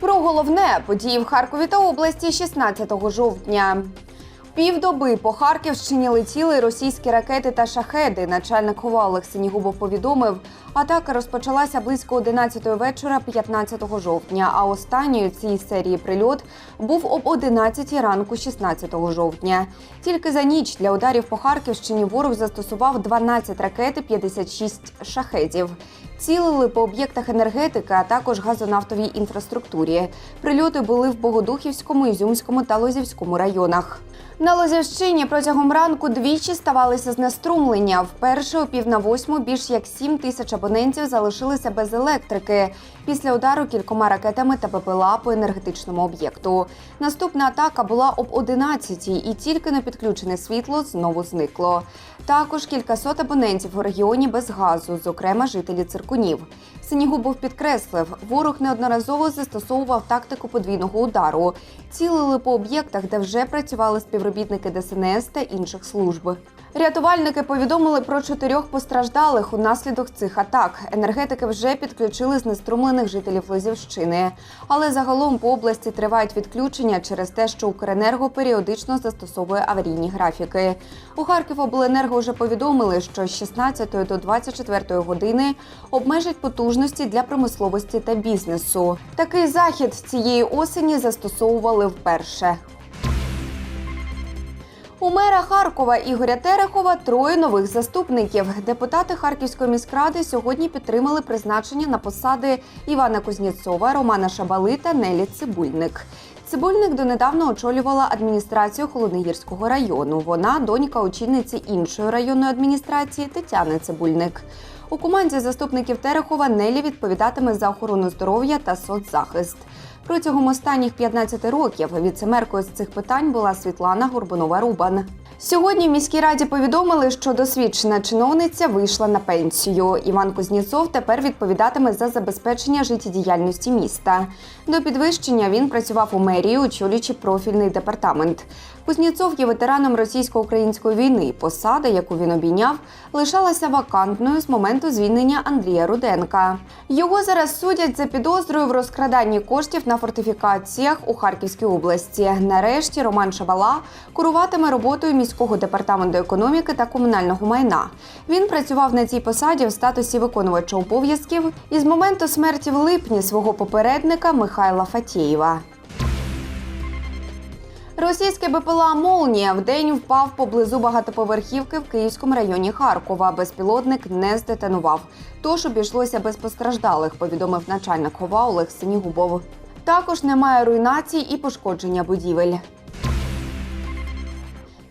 Про головне події в Харкові та області 16 жовтня. Півдоби по Харківщині летіли російські ракети та шахеди. Начальник ГУВА Олег Синігубов повідомив, атака розпочалася близько 11 вечора 15 жовтня. А останньою цієї серії прильот був об 11 ранку 16 жовтня. Тільки за ніч для ударів по Харківщині ворог застосував 12 ракет і 56 шахедів. Цілили по об'єктах енергетики, а також газонафтовій інфраструктурі. Прильоти були в Богодухівському, Ізюмському та Лозівському районах. На Лозівщині протягом ранку двічі ставалися знеструмлення. Вперше о пів на восьму більш як 7 тисяч абонентів залишилися без електрики після удару кількома ракетами та ППЛА по енергетичному об'єкту. Наступна атака була об 11-й і тільки на підключене світло знову зникло. Також кількасот абонентів у регіоні без газу, зокрема жителі циркунів. Синігубов підкреслив, ворог неодноразово застосовував тактику подвійного удару. Цілили по об'єктах, де вже працювали співробітники ДСНС та інших служб. Рятувальники повідомили про чотирьох постраждалих унаслідок цих атак. Енергетики вже підключили знеструмлених жителів Лозівщини. Але загалом по області тривають відключення через те, що Укренерго періодично застосовує аварійні графіки. У Харківобленерго вже повідомили, що з 16 до 24 години обмежать потужності для промисловості та бізнесу. Такий захід цієї осені застосовували вперше. У мера Харкова Ігоря Терехова троє нових заступників. Депутати Харківської міськради сьогодні підтримали призначення на посади Івана Кузнєцова, Романа Шабали та Нелі Цибульник. Цибульник донедавна очолювала адміністрацію Холодногірського району. Вона донька очільниці іншої районної адміністрації Тетяни Цибульник. У команді заступників Терехова Нелі відповідатиме за охорону здоров'я та соцзахист. Протягом останніх 15 років віцемеркою з цих питань була Світлана Горбунова-Рубан. Сьогодні в міській раді повідомили, що досвідчена чиновниця вийшла на пенсію. Іван Кузнєцов тепер відповідатиме за забезпечення життєдіяльності міста. До підвищення він працював у мерії, очолюючи профільний департамент. Кузнєцов є ветераном російсько-української війни. Посада, яку він обійняв, лишалася вакантною з моменту звільнення Андрія Руденка. Його зараз судять за підозрою в розкраданні коштів на фортифікаціях у Харківській області. Нарешті Роман Шабала куруватиме роботою міського департаменту економіки та комунального майна. Він працював на цій посаді в статусі виконувача обов'язків із моменту смерті в липні свого попередника Михайла Фатєєва. Російське БПЛА Молнія вдень впав поблизу багатоповерхівки в Київському районі Харкова. Безпілотник не здетонував. Тож обійшлося без постраждалих, повідомив начальник ХОВА Олег Синігубов. Також немає руйнацій і пошкодження будівель.